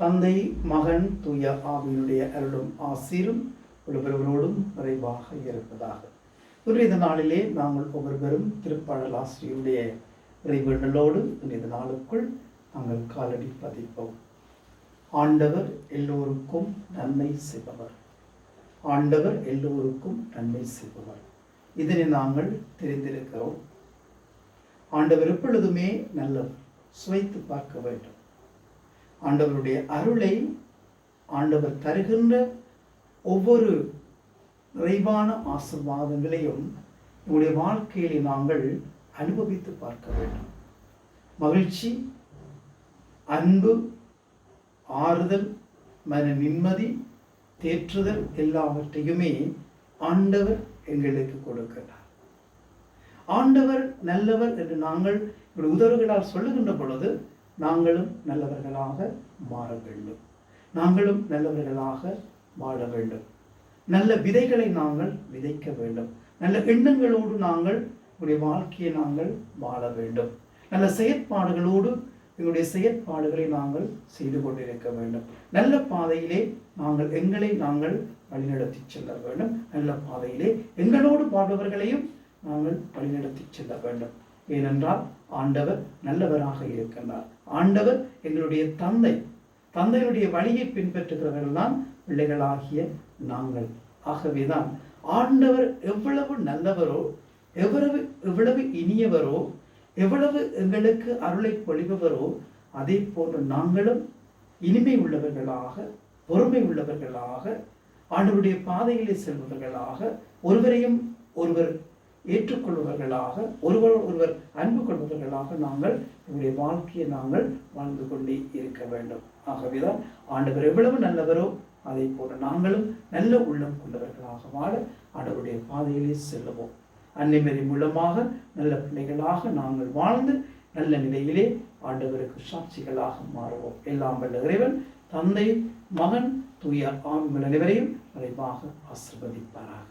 தந்தை மகன் தூய ஆவியினுடைய அருளும் ஆசீரும் ஒவ்வொருவரோடும் நிறைவாக இருப்பதாக. இன்று நாளிலே நாங்கள் ஒவ்வொருவரும் திருப்பாடல் ஆசிரியருடைய இறைவேண்டலோடு இந்த நாளுக்குள் நாங்கள் காலடி பதிப்போம். ஆண்டவர் எல்லோருக்கும் நன்மை செய்பவர். ஆண்டவர் எல்லோருக்கும் நன்மை செய்பவர். இதனை நாங்கள் தெரிந்திருக்கிறோம். ஆண்டவர் எப்பொழுதுமே நல்லவர் சுவைத்து பார்க்க வேண்டும். ஆண்டவருடைய அருளை ஆண்டவர் தருகின்ற ஒவ்வொரு நிறைவான ஆசிர்வாதங்களையும் நம்முடைய வாழ்க்கையிலே நாங்கள் அனுபவித்து பார்க்க வேண்டும். மகிழ்ச்சி அன்பு ஆறுதல் மன நிம்மதி தேற்றுதல் எல்லாவற்றையுமே ஆண்டவர் எங்களுக்கு கொடுக்கிறார். ஆண்டவர் நல்லவர் என்று நாங்கள் இப்படி உதவுகளால் சொல்லுகின்ற பொழுது நாங்களும் நல்லவர்களாக மாற வேண்டும். நாங்களும் நல்லவர்களாக வாழ வேண்டும். நல்ல விதைகளை நாங்கள் விதைக்க வேண்டும். நல்ல எண்ணங்களோடு நாங்கள் உங்களுடைய வாழ்க்கையை நாங்கள் வாழ வேண்டும். நல்ல செயற்பாடுகளோடு எங்களுடைய செயற்பாடுகளை நாங்கள் செய்து கொண்டிருக்க வேண்டும். நல்ல பாதையிலே நாங்கள் எங்களை நாங்கள் வழிநடத்தி செல்ல வேண்டும். நல்ல பாதையிலே எங்களோடு வாழ்பவர்களையும் நாங்கள் வழிநடத்தி செல்ல வேண்டும். ஏனென்றால் ஆண்டவர் நல்லவராக இருக்கின்றார். ஆண்டவர் எங்களுடைய தந்தை. தந்தையுடைய வழியை பின்பற்றுகிறவர்கள் தான் பிள்ளைகளாகிய நாங்கள். ஆகவேதான் ஆண்டவர் எவ்வளவு நல்லவரோ எவ்வளவு எவ்வளவு இனியவரோ எவ்வளவு எங்களுக்கு அருளை பொழிபவரோ அதே போன்று நாங்களும் இனிமை உள்ளவர்களாக பொறுமை உள்ளவர்களாக ஆண்டவருடைய பாதையிலே செல்பவர்களாக ஒருவரையும் ஒருவர் ஏற்றுக்கொள்பவர்களாக ஒருவர் ஒருவர் அன்பு கொள்பவர்களாக நாங்கள் நம்முடைய வாழ்க்கையை நாங்கள் வாழ்ந்து கொண்டே இருக்க வேண்டும். ஆகவேதான் ஆண்டவர் எவ்வளவு நல்லவரோ அதை போல நாங்களும் நல்ல உள்ளம் கொண்டவர்களாக வாழ ஆண்டவருடைய பாதையிலே செல்லுவோம். அன்னைமறை மூலமாக நல்ல பிள்ளைகளாக நாங்கள் வாழ்ந்து நல்ல நிலையிலே ஆண்டவருக்கு சாட்சிகளாக மாறுவோம். எல்லாம் வல்ல இறைவன் தந்தை மகன் தூய ஆண்கள் அனைவரையும் மறைவாக ஆசிர்வதிப்பாராக.